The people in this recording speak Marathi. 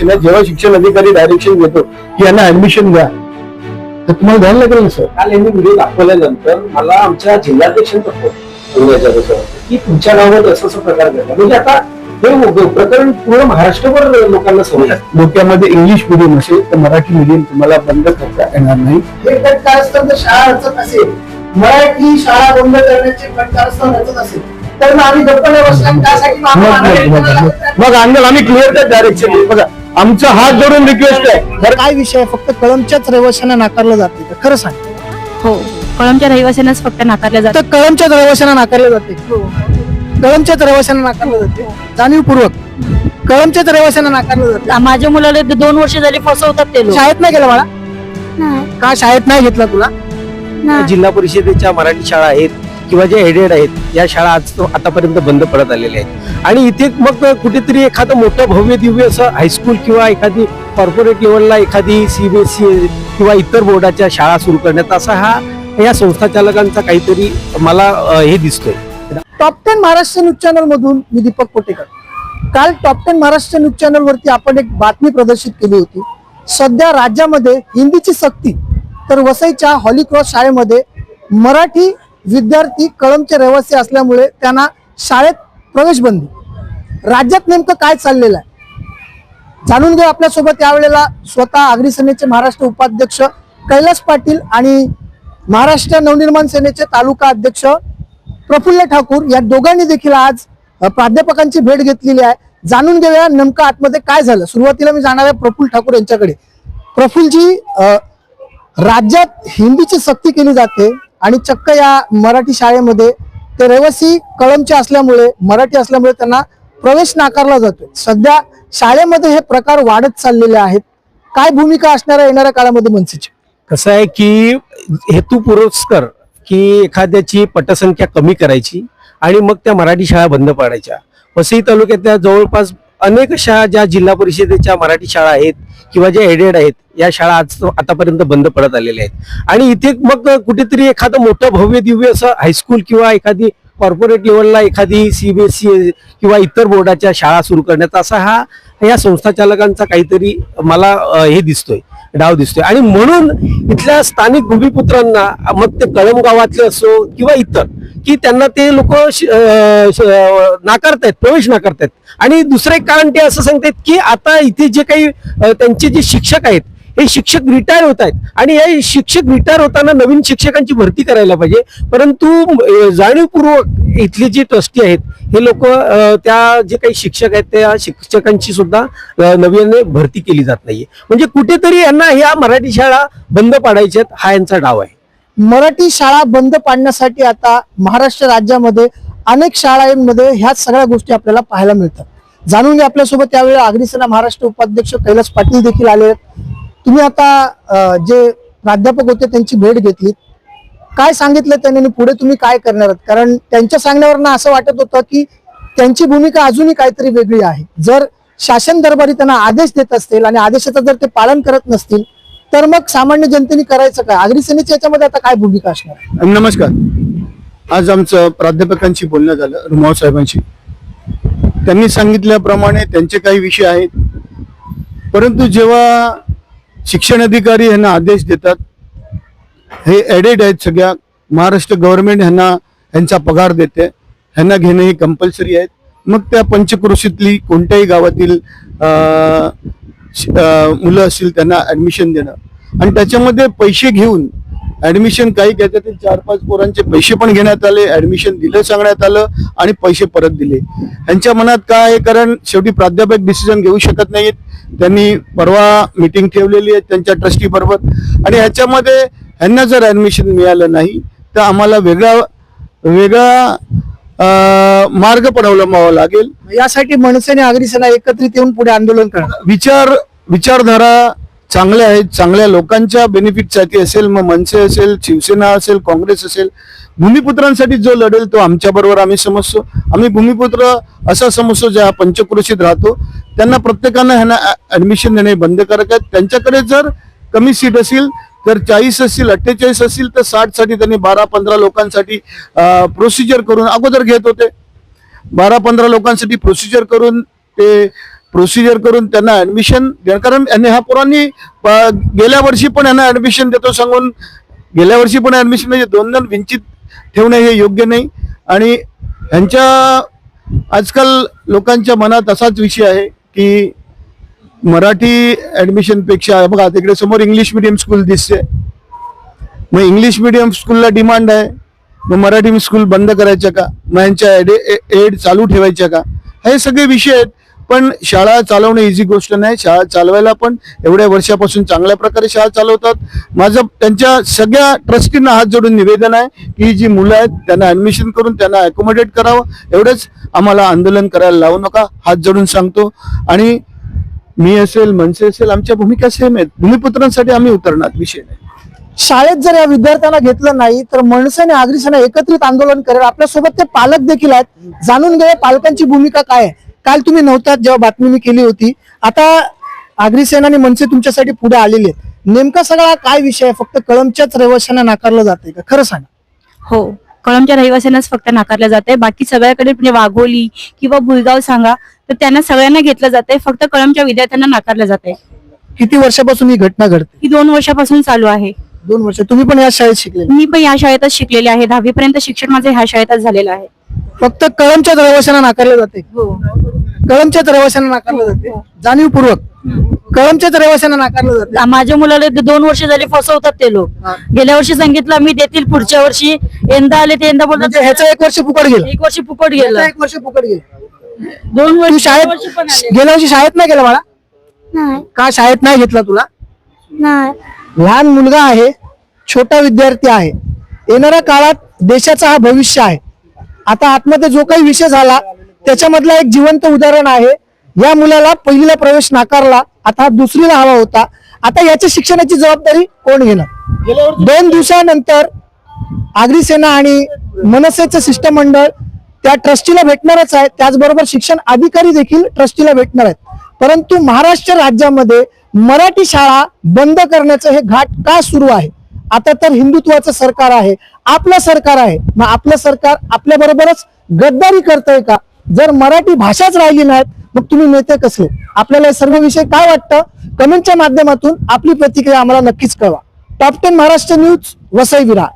डायरेक्शन आहे जेव्हा शिक्षण अधिकारी डायरेक्शन घेतो की यांना ऍडमिशन द्या तर तुम्हाला द्यायला लागेल ना सर काल यांनी व्हिडिओ दाखवल्यानंतर मला आमच्या जिल्हाध्यक्षांचा विषयावर की तुमच्या गावात असं असं प्रकार घडला म्हणजे आता हे प्रकरण पूर्ण महाराष्ट्रभर लोकांना समजलं डोक्यामध्ये इंग्लिश मिडियम असेल तर मराठी मिडियम तुम्हाला बंद करता येणार नाही हे घटनास्थळ जर शाळा रचत असेल मराठी शाळा बंद करण्याचे घटनास्थळ रचत असेल तर मग आम्ही गप्प नाही बसला त्यासाठी मग आम्ही क्लिअर डायरेक्शन बघा आमचा हात जोडून रिक्वेस्ट आहे. बरं, काय विषय आहे? फक्त कळमच्याच रहिवाशांना नाकारलं जाते का खरं सांग. हो कळमच्या रहिवाशांनाच फक्त नाकारल्या तर कळमच्याच रहिवाशांना नाकारले जाते कळमच्याच रहिवाशांना नाकारलं जाते जाणीवपूर्वक. कळमच्याच रहिवाशांना नाकारलं जाते माझ्या मुलाला ते दोन वर्ष झाली फसवतात ते लोक. शाळेत नाही गेला बाळा? का शाळेत नाही घेतला तुला? जिल्हा परिषदेच्या मराठी शाळा आहेत. किंवा ज्या एडेड आहेत या शाळा आज आतापर्यंत बंद पडत आलेल्या आहेत. आणि इथे मग कुठेतरी एखादं मोठं भव्य दिव्य असं हायस्कूल किंवा एखादी कॉर्पोरेट लेवलला एखादी सीबीएसई किंवा इतर बोर्डाच्या शाळा सुरू करण्यात असा हा या संस्था चालकांचा काहीतरी मला हे दिसतोय. Top ten Maharashtra news channel मधून मी दीपक कोटेकर काल top ten Maharashtra news channel वरती आपण एक बातमी प्रदर्शित केली होती. सध्या राज्यामध्ये हिंदीची सक्ती तर वसईच्या हॉलीक्रॉस शाळेमध्ये मराठी विद्यार्थी कळमचे रहिवासी असल्यामुळे त्यांना शाळेत प्रवेश बंदी. राज्यात नेमकं काय चाललेलं आहे? जाणून घेऊ आपल्यासोबत यावेळेला स्वतः आगरी सेनेचे महाराष्ट्र उपाध्यक्ष कैलास पाटील आणि महाराष्ट्र नवनिर्माण सेनेचे तालुका अध्यक्ष प्रफुल्ल ठाकूर. या दोघांनी देखील आज प्राध्यापकांची भेट घेतलेली आहे. जाणून घेऊया नेमकं आतमध्ये काय झालं. सुरुवातीला मी जाणार आहे प्रफुल्ल ठाकूर यांच्याकडे. प्रफुल्लजी राज्यात हिंदीची सक्ती केली जाते. आणि चक्क या मराठी शाळेमध्ये ते रहिवासी कळमचे असल्यामुळे मराठी असल्यामुळे त्यांना प्रवेश नाकारला जातो सध्या शाळेमध्ये हे प्रकार वाढत चाललेले आहेत. काय भूमिका असणार येणाऱ्या काळामध्ये मनसेची? कसं आहे की हेतू पुरस्कर की एखाद्याची पटसंख्या कमी करायची आणि मग त्या मराठी शाळा बंद पाडायच्या. वसई तालुक्यातल्या जवळपास अनेक अशा ज्या जिल्हा परिषदेच्या मराठी शाळा आहेत किंवा ज्या एडेड आहेत या शाळा आज आतापर्यंत बंद पडत आलेल्या आहेत. आणि इथे मग कुठेतरी एखादं मोठं भव्य दिव्य असं हायस्कूल किंवा एखादी कॉर्पोरेट लेवलला एखादी सीबीएसई किंवा इतर बोर्डाच्या शाळा सुरू करण्यात असा हा या संस्था चालकांचा काहीतरी मला हे दिसतोय डाव दिसतोय. आणि म्हणून इथल्या स्थानिक भूमिपुत्रांना मग ते कळम गावातले असो किंवा इतर की त्यांना ते लोक नाकारतायत प्रवेश नाकारतायत. आणि दुसरं एक कारण ते असं सांगतायत की आता इथे जे काही त्यांचे जे शिक्षक आहेत हे शिक्षक रिटायर होत आहेत आणि हे शिक्षक रिटायर होताना नवीन शिक्षकांची भरती करायला पाहिजे. परंतु जाणीवपूर्वक इथले जे ट्रस्टी आहेत हे लोक त्या जे काही शिक्षक आहेत त्या शिक्षकांची सुद्धा अं, भरती केली जात नाहीये. म्हणजे कुठेतरी यांना ह्या मराठी शाळा बंद पाडायच्यात हा यांचा डाव आहे. मराठी शाळा बंद पाडण्यासाठी आता महाराष्ट्र राज्यामध्ये अनेक शाळांमध्ये ह्या सगळ्या गोष्टी आपल्याला पाहायला मिळतात. जाणून घ्या आपल्यासोबत त्यावेळी अग्निसेना महाराष्ट्र उपाध्यक्ष कैलास पाटील देखील आले आहेत. तुम्ही आता जे प्राध्यापक होते त्यांची भेट घेतली काय सांगितलं त्यांनी पुढे तुम्ही काय करणार आहात? कारण त्यांच्या सांगण्यावरनं असं वाटत होतं की त्यांची भूमिका अजूनही काहीतरी वेगळी आहे. जर शासन दरबारी त्यांना आदेश देत असतील आणि आदेशाचं जर ते पालन करत नसतील तर मग सामान्य जनतेने करायचं काय? आगरी सेनेच्या याच्यामध्ये आता काय भूमिका असणार? नमस्कार. आज आमचं प्राध्यापकांशी बोलणं झालं रुमाव साहेबांशी. त्यांनी सांगितल्याप्रमाणे त्यांचे काही विषय आहेत. परंतु जेव्हा शिक्षण अधिकारी यांना आदेश देतात हे एडेड आहेत सगळ्या. महाराष्ट्र गव्हर्नमेंट ह्यांना ह्यांचा पगार देते. ह्यांना घेणं हे कंपल्सरी आहेत. मग त्या पंचक्रोशीतली कोणत्याही गावातील मुलं असतील त्यांना ऍडमिशन देणं. आणि त्याच्यामध्ये पैसे घेऊन ऍडमिशन काही त्याच्यातील चार पाच पोरांचे पैसे पण घेण्यात आले ऍडमिशन दिलं सांगण्यात आलं आणि पैसे परत दिले. यांच्या मनात काय आहे? कारण शेवटी प्राध्यापक डिसिजन घेऊ शकत नाहीत. त्यांनी परवा मिटिंग ठेवलेली आहे त्यांच्या ट्रस्टी बरोबर. आणि ह्याच्यामध्ये ह्यांना जर ऍडमिशन मिळालं नाही तर आम्हाला वेगळा वेगळा मार्ग पण अवलंबावा लागेल. यासाठी मनसेने आगरी सेना एकत्रित येऊन पुढे आंदोलन करणार. विचार विचारधारा चांगल्या आहेत चांगल्या लोकांच्या बेनिफिटसाठी असेल मग मनसे असेल शिवसेना असेल काँग्रेस असेल भूमिपुत्रांसाठी जो लढेल तो आमच्या बरोबर आम्ही समजतो. आम्ही भूमिपुत्र असा समजतो ज्या पंचक्रोशीत राहतो. त्यांना प्रत्येकानं ह्यांना ऍडमिशन देणे बंधकारक आहेत. त्यांच्याकडे जर कमी सीट असेल जर चाळीस असतील अठ्ठेचाळीस असतील तर साठसाठी त्यांनी बारा पंधरा लोकांसाठी प्रोसिजर करून अगोदर घेत होते. बारा पंधरा लोकांसाठी प्रोसिजर करून ते प्रोसिजर करून त्यांना ऍडमिशन कारण यांनी ह्या पोरांनी प- गेल्या वर्षी पण यांना ऍडमिशन देतो सांगून गेल्या वर्षी पण ऍडमिशन म्हणजे दोन दोन विंचित ठेवणे हे योग्य नाही. आणि ह्यांच्या आजकाल लोकांच्या मनात असाच विषय आहे की मराठी ॲडमिशनपेक्षा बघा तिकडे समोर इंग्लिश मिडियम स्कूल दिसते. मग इंग्लिश मिडियम स्कूलला डिमांड आहे. मग मराठी स्कूल बंद करायच्या का? मग यांच्या एड एड चालू ठेवायच्या का? हे सगळे विषय आहेत. पण शाळा चालवणं इझी गोष्ट नाही. शाळा चालवायला पण एवढ्या वर्षापासून चांगल्या प्रकारे शाळा चालवतात. माझं त्यांच्या सगळ्या ट्रस्टींना हात जोडून निवेदन आहे की जी मुलं आहेत त्यांना ॲडमिशन करून त्यांना अकोमोडेट करावं. एवढंच आम्हाला आंदोलन करायला लावू नका. हात जोडून सांगतो. आणि मी असेल मनसे असेल आमच्या भूमिका सेम आहेत. भूमिपुत्रांसाठी आम्ही उतरणार विषय नाही. शाळेत जर या विद्यार्थ्यांना घेतलं नाही तर मनसे आणि आगरी सेना एकत्रित आंदोलन करेल. आपल्यासोबत ते पालक देखील आहेत. जाणून घे पालकांची भूमिका काय आहे. काल तुम्ही नव्हतात जेव्हा बातमी मी केली होती. आता आगरी सेना आणि मनसे तुमच्यासाठी पुढे आलेले आहेत. नेमका सगळा काय विषय आहे? फक्त कळमच्याच रहिवाशांना नाकारलं जाते का? खरं सांगा. हो. कळमच्या रहिवाशांनाच फक्त नाकारलं जाते बाकी सगळ्याकडे म्हणजे वाघोली किंवा भुईगाव सांगा तर त्यांना सगळ्यांना घेतलं जाते फक्त कळमच्या विद्यार्थ्यांना नाकारलं जाते किती वर्षापासून ही घटना घडते? ही दोन वर्षापासून चालू आहे. दोन वर्ष. तुम्ही पण या शाळेत शिकले मी पण या शाळेतच शिकलेले आहे. दहावी पर्यंत शिक्षण माझं ह्या शाळेतच झालेलं आहे. फक्त कळमच्याच रहिवाशांना नाकारले जाते हो. कळमच्याच रहिवाशांना नाकारलं जाते जाणीवपूर्वक? कळमच्याच रहिवाशांना नाकारलं जाते. माझ्या मुलाला ते दोन वर्ष झाली फसवतात ते लोक. हा. गेल्या वर्षी सांगितलं मी देतील पुढच्या वर्षी. यंदा आले ते यंदा म्हणजे बोलतात ह्याचं एक वर्ष फुकट गेलं. एक वर्ष फुकट ह्याचं गेलं एक वर्ष फुकट गेलं. दोन तू वर्ष दोन वर्ष पण शाळेत आले. गेल्या वर्षी शाळेत नाही गेला बाळा? नाही. का शाळेत नाही घेतला तुला? नाही. लहान मुलगा आहे छोटा विद्यार्थी आहे. येणाऱ्या काळात देशाचा हा भविष्य आहे. आता आतमध्ये जो काही विषय झाला त्याच्यामधला एक जिवंत उदाहरण आहे. या मुलाला पहिलीला प्रवेश नाकारला आता हा दुसरीला हवा होता. आता याच्या शिक्षणाची जबाबदारी कोण घेणार? दोन दिवसानंतर आगरी सेना आणि मनसेचं शिष्टमंडळ त्या ट्रस्टीला भेटणारच आहे. त्याचबरोबर शिक्षण अधिकारी देखील ट्रस्टीला भेटणार आहेत. परंतु महाराष्ट्र राज्यामध्ये मराठी शाळा बंद करण्याचं हे घाट का सुरू आहे? आता तर हिंदुत्वाचं सरकार आहे. आपलं सरकार आहे. मग आपलं सरकार आपल्या बरोबरच गद्दारी करतंय का? जर मराठी भाषाच राहिली नाहीत मग तुम्ही नेते कसले? आपल्याला हे सर्व विषय काय वाटतं? कमेंटच्या माध्यमातून आपली प्रतिक्रिया आम्हाला नक्कीच कळवा. Top ten Maharashtra news Vasai Virar